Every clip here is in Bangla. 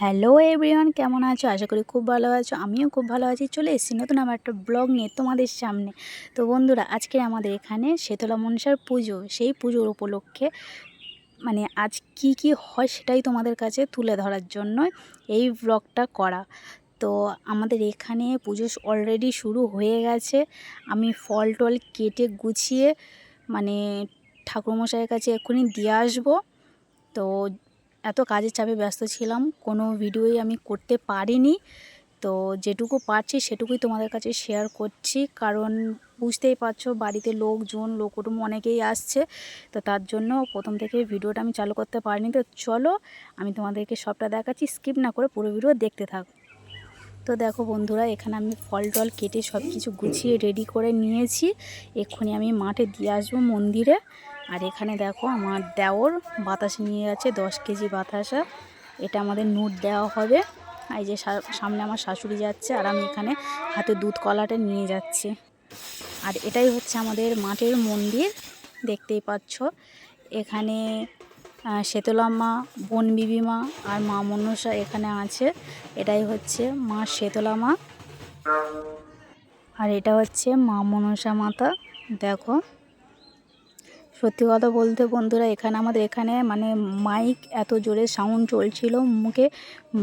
হ্যালো এভরিওয়ান, কেমন আছো? আশা করি খুব ভালো আছো। আমিও খুব ভালো আছি। চলে এসেছি নতুন আমার একটা ব্লগ নিয়ে তোমাদের সামনে। তো বন্ধুরা, আজকে আমাদের এখানে শেতলা মনসার পুজো। সেই পুজোর উপলক্ষে মানে আজ কি কি হয় সেটাই তোমাদের কাছে তুলে ধরার জন্য এই ব্লগটা করা। তো আমাদের এখানে পুজো অলরেডি শুরু হয়ে গেছে। আমি ফল টল কেটে গুছিয়ে মানে ঠাকুরমশাইয়ের কাছে এক্ষুনি দিয়ে আসব। তো এত কাজের চাপে ব্যস্ত ছিলাম, কোনো ভিডিওই আমি করতে পারিনি। তো যেটুকু পারছি সেটুকুই তোমাদের কাছে শেয়ার করছি। কারণ বুঝতেই পারছ, বাড়িতে লোকজন লোক কুটুম্ব অনেকেই আসছে। তো তার জন্য প্রথম থেকে ভিডিওটা আমি চালু করতে পারিনি। তো চলো, আমি তোমাদেরকে সবটা দেখাচ্ছি। স্কিপ না করে পুরো ভিডিও দেখতে থাকো। তো দেখো বন্ধুরা, এখানে আমি ফল টল কেটে সব কিছু গুছিয়ে রেডি করে নিয়েছি। এক্ষুনি আমি মাঠে দিয়ে আসব মন্দিরে। আর এখানে দেখো আমার দেওর বাতাস নিয়ে আছে, দশ কেজি বাতাসা। এটা আমাদের নুট দেওয়া হবে। এই যে সামনে আমার শাশুড়ি যাচ্ছে আর আমি এখানে হাতে দুধ কলাটা নিয়ে যাচ্ছি। আর এটাই হচ্ছে আমাদের মাঠের মন্দির, দেখতেই পাচ্ছ। এখানে শেতলা মা, বন বিবি মা আর মা মনসা এখানে আছে। এটাই হচ্ছে মা শেতলা মা। আর এটা হচ্ছে মা মনসা মাতা, দেখো। সত্যি কথা বলতে বন্ধুরা, এখানে আমাদের এখানে মানে মাইক এত জোরে সাউন্ড চলছিল, মুখে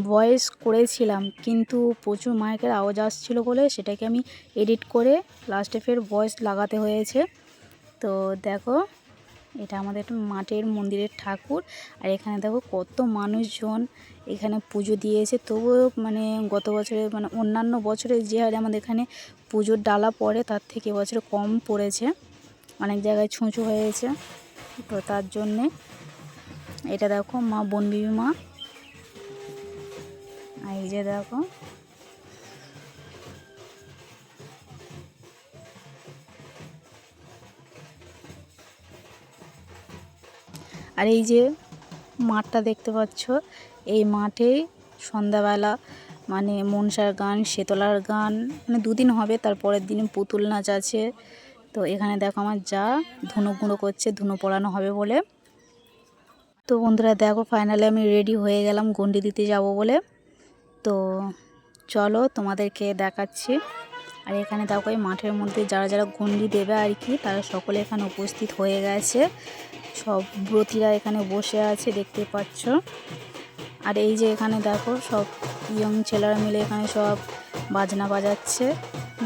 ভয়েস করেছিলাম, কিন্তু প্রচুর মাইকের আওয়াজ আসছিল বলে সেটাকে আমি এডিট করে লাস্টে ফের ভয়েস লাগাতে হয়েছে। তো দেখো, এটা আমাদের মাঠের মন্দিরের ঠাকুর, আর এখানে দেখো কত মানুষজন এখানে পুজো দিয়েছে। তবুও মানে গত বছরে মানে অন্যান্য বছরে যে হারে আমাদের এখানে পুজোর ডালা পড়ে তার থেকে বছরে কম পড়েছে। অনেক জায়গায় ছুঁচো হয়েছে। তো তার জন্যে এটা দেখো, মা বনবিবি মা। এই যে দেখো। আর এই যে মাঠটা দেখতে পাচ্ছ, এই মাঠেই সন্ধ্যাবেলা মানে মনসার গান, শেতলার গান মানে দুদিন হবে তারপরের দিনে পুতুল নাচ আছে। তো এখানে দেখো আমার যা ধুনো গুঁড়ো করছে, ধুনো পড়ানো হবে বলে। তো বন্ধুরা দেখো ফাইনালি আমি রেডি হয়ে গেলাম, গন্ডি দিতে যাব বলে। তো চলো তোমাদেরকে দেখাচ্ছি। আর এখানে দেখো এই মাঠের মধ্যে যারা যারা গন্ডি দেবে আর কি, তারা সকলে এখানে উপস্থিত হয়ে গেছে। সব ব্রতীরা এখানে বসে আছে, দেখতে পাচ্ছ। আর এই যে এখানে দেখো সব ইয়ং ছেলেরা মিলে এখানে সব বাজনা বাজাচ্ছে,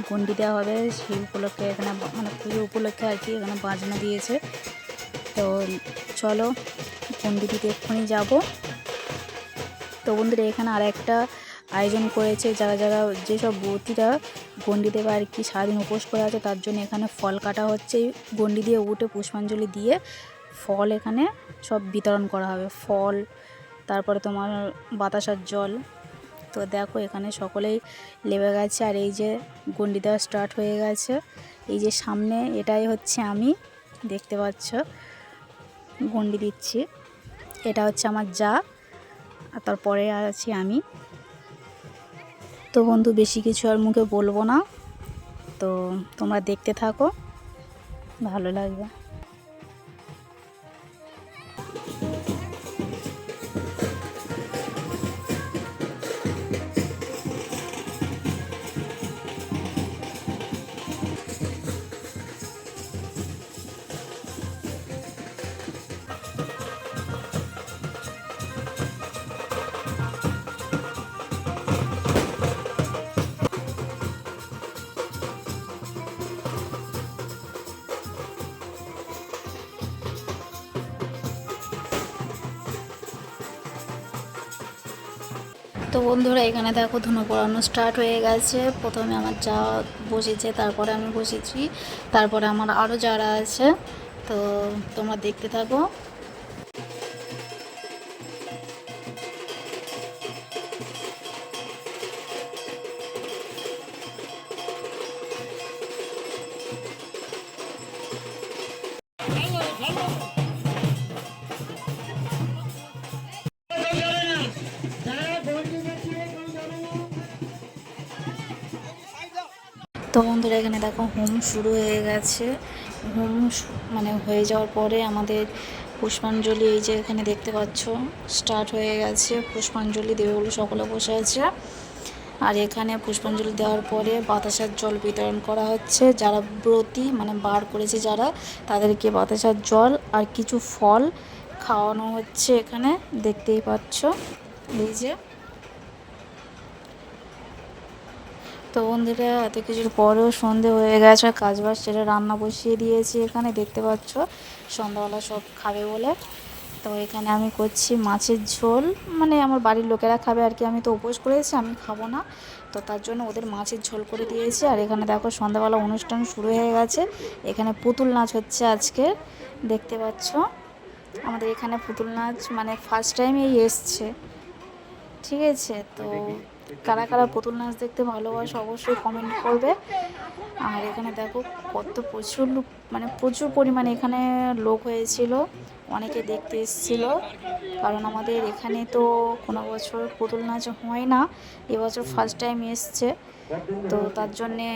গন্ডি দেওয়া হবে, সেই উপলক্ষে এখানে মানে পুজো উপলক্ষে আর কি এখানে বাজনা দিয়েছে। তো চলো গন্ডি দিতে এক্ষুনি যাব। তো বন্ধুরা, এখানে আর একটা আয়োজন করেছে যারা যারা যেসব বতিরা গন্ডি দেবে আর কি সারাদিন উপোস করে আছে, তার জন্য এখানে ফল কাটা হচ্ছে। গন্ডি দিয়ে উঠে পুষ্পাঞ্জলি দিয়ে ফল এখানে সব বিতরণ করা হবে। ফল, তারপরে তোমার বাতাসার জল তো দেখো এখানে সকলেই লেবে গেছে আর এই যে গন্ডি দেওয়া স্টার্ট হয়ে গেছে। এই যে সামনে এটাই হচ্ছে আমি, দেখতে পাচ্ছ? গন্ডি দিচ্ছি। এটা হচ্ছে আমার যা, আর তারপরে আছি আমি। তো বন্ধু, বেশি কিছু আর মুখে বলব না। তো তোমরা দেখতে থাকো, ভালো লাগবে। তো বন্ধুরা, এখানে দেখো ধুনো পড়ানো স্টার্ট হয়ে গেছে। প্রথমে আমার যা বসেছে, তারপরে আমি বসেছি। তারপরে আমার আরও যারা আছে, তো তোমরা দেখতে থাকো। বন্ধুরা, এখানে দেখো হোম শুরু হয়ে গেছে। হোম মানে হয়ে যাওয়ার পরে আমাদের পুষ্পাঞ্জলি এই যে এখানে দেখতে পাচ্ছ, স্টার্ট হয়ে গেছে। পুষ্পাঞ্জলি দেবে সকলে বসে আছে। আর এখানে পুষ্পাঞ্জলি দেওয়ার পরে বাতাসার জল বিতরণ করা হচ্ছে। যারা ব্রতী মানে বার করেছে যারা, তাদেরকে বাতাসার জল আর কিছু ফল খাওয়ানো হচ্ছে এখানে। দেখতেই পাচ্ছ। এই যে তো বন্ধুরা, এত কিছুর পরেও সন্ধে হয়ে গেছে কাজ বাজ সেরে রান্না বসিয়ে দিয়েছি এখানে, দেখতে পাচ্ছ? সন্ধ্যাবেলা সব খাবে বলে। তো এখানে আমি করছি মাছের ঝোল। মানে আমার বাড়ির লোকেরা খাবে আর কি, আমি তো উপোস করেছি, আমি খাব না। তো তার জন্য ওদের মাছের ঝোল করে দিয়েছি। আর এখানে দেখো, সন্ধ্যাবেলা অনুষ্ঠান শুরু হয়ে গেছে। এখানে পুতুল নাচ হচ্ছে আজকে, দেখতে পাচ্ছ? আমাদের এখানে পুতুল নাচ মানে ফার্স্ট টাইমেই এসছে। ঠিক আছে? তো কারা কারা পুতুল নাচ দেখতে ভালোবাসে অবশ্যই কমেন্ট করবে। আর এখানে দেখো কত প্রচুর মানে প্রচুর পরিমাণে এখানে লোক হয়েছিল, অনেকে দেখতে এসেছিল। কারণ আমাদের এখানে তো কোনো বছর পুতুল নাচ হয় না, এবছর ফার্স্ট টাইম এসছে। তো তার জন্যে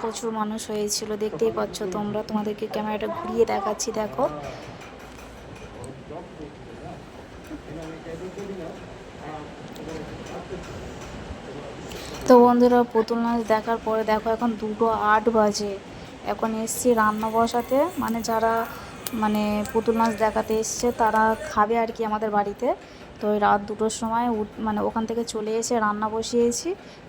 প্রচুর মানুষ হয়েছিল, দেখতেই পাচ্ছ তোমরা। তোমাদেরকে ক্যামেরাটা ঘুরিয়ে দেখাচ্ছি, দেখো। তো বন্ধুরা, পুতুল নাচ দেখার পরে দেখো এখন দুটো আট বাজে। এখন এসছি রান্না বসাতে। মানে যারা মানে পুতুল নাচ দেখাতে এসছে, তারা খাবে আর কি আমাদের বাড়িতে। তো ওই রাত দুটোর সময় মানে ওখান থেকে চলে এসে রান্না বসিয়েছি।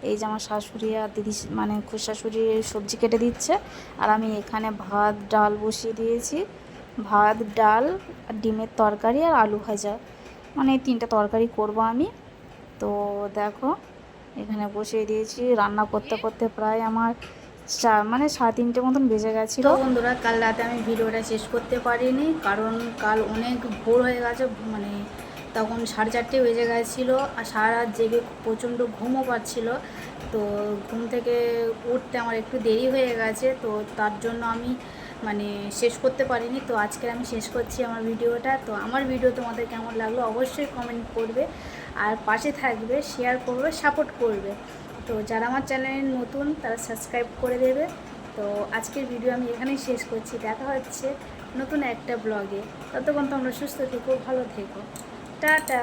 এই যে আমার শাশুড়ি আর দিদি মানে শাশুড়ি সবজি কেটে দিচ্ছে। আর আমি এখানে ভাত, ডাল বসিয়ে দিয়েছি। ভাত, ডাল, ডিমের তরকারি আর আলু ভাজা। মানে তিনটা তরকারি করব আমি। তো দেখো, এখানে বসিয়ে দিয়েছি। রান্না করতে করতে প্রায় আমার চা মানে সাড়ে তিনটে মতন বেজে গেছিল। বন্ধুরা, কাল রাতে আমি ভিডিওটা শেষ করতে পারিনি, কারণ কাল অনেক ভোর হয়ে গেছে মানে তখন সাড়ে চারটে বেজে গেছিল, আর সারা রাত জেগে প্রচণ্ড ঘুমও পাচ্ছিল। তো ঘুম থেকে উঠতে আমার একটু দেরি হয়ে গেছে, তো তার জন্য আমি মানে শেষ করতে পারিনি, তো আজকে আমি শেষ করছি আমার ভিডিওটা। তো আমার ভিডিও তোমাদের কেমন লাগল অবশ্যই কমেন্ট করবে, আর পাশে থাকবে শেয়ার করবে সাপোর্ট করবে। তো যারা আমার চ্যানেলে নতুন, তারা সাবস্ক্রাইব করে দেবে। তো আজকের ভিডিও আমি এখানেই শেষ করছি, দেখা হচ্ছে নতুন একটা ব্লগে ততক্ষণ তোমরা সুস্থ থেকো, ভালো থেকো। টাটা!